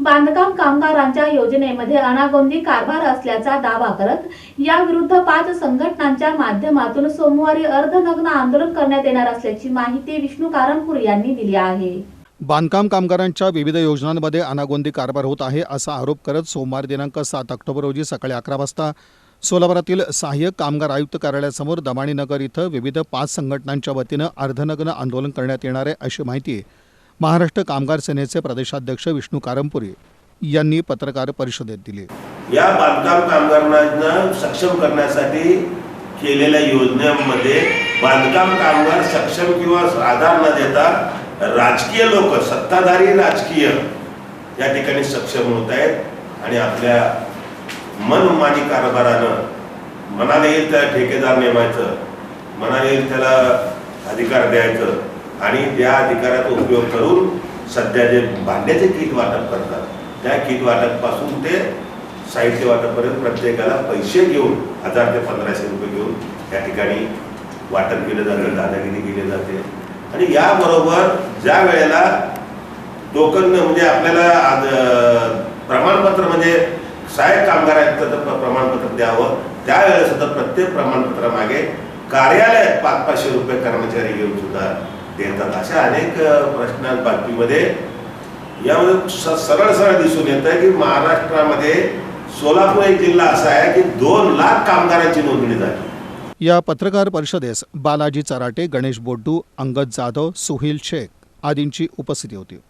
बांधकाम कामगारांच्या योजनेमध्ये अनागोंदी कारभार असल्याचा दावा करत याविरुद्ध पाच संघटनांच्या माध्यमातून सोमवारी अर्धनग्न आंदोलन करण्यात येणार असल्याची माहिती विष्णू कारंपूर यांनी दिली आहे. बांधकाम कामगारांच्या विविध योजनांमध्ये अनागोंदी कारभार होत आहे असा आरोप करत सोमवार दिनांक सात ऑक्टोबर रोजी सकाळी अकरा वाजता सोलापुरातील सहाय्यक कामगार आयुक्त कार्यालयासमोर दमाणीनगर इथं विविध पाच संघटनांच्या वतीनं अर्धनग्न आंदोलन करण्यात येणार आहे अशी माहिती महाराष्ट्र कामगार सेनेचे प्रदेशाध्यक्ष विष्णू कारंपुरी यांनी पत्रकार परिषदेत दिली. या बांधकाम कामगारांना सक्षम करण्यासाठी केलेल्या योजनेमध्ये बांधकाम कामगार सक्षम किंवा आधार न देता राजकीय लोक सत्ताधारी राजकीय या ठिकाणी सक्षम होत आहेत आणि आपल्या मनमानी कारभारानं मनाला येईल त्याला ठेकेदार नेमायचं मनाला येईल त्याला अधिकार द्यायचं आणि त्या अधिकाराचा उपयोग करून सध्या जे भांड्याचे किट वाटप करतात त्या किट वाटपपासून ते साहित्य वाटपपर्यंत प्रत्येकाला पैसे घेऊन हजार ते पंधराशे रुपये घेऊन या ठिकाणी वाटप केलं जातं दादागिरी केली जाते. आणि याबरोबर ज्या वेळेला टोकन म्हणजे आपल्याला आज, प्रमाणपत्र म्हणजे सहाय्यक कामगार आहेत तर प्रमाणपत्र द्यावं त्यावेळेला सुद्धा प्रत्येक प्रमाणपत्रामागे कार्यालयात पाच पाचशे रुपये कर्मचारी घेऊन सुद्धा देतात. अशा अनेक अं, प्रश्न बातमीमध्ये यामध्ये सरळ सरळ दिसून येत आहे की महाराष्ट्रामध्ये सोलापूर एक जिल्हा असा आहे की दोन लाख कामगारांची नोंदणी झाली. या पत्रकार परिषदेस बालाजी चराटे गणेश बोड्डू अंगद जाधव सुहील शेख आदींची उपस्थिती होती.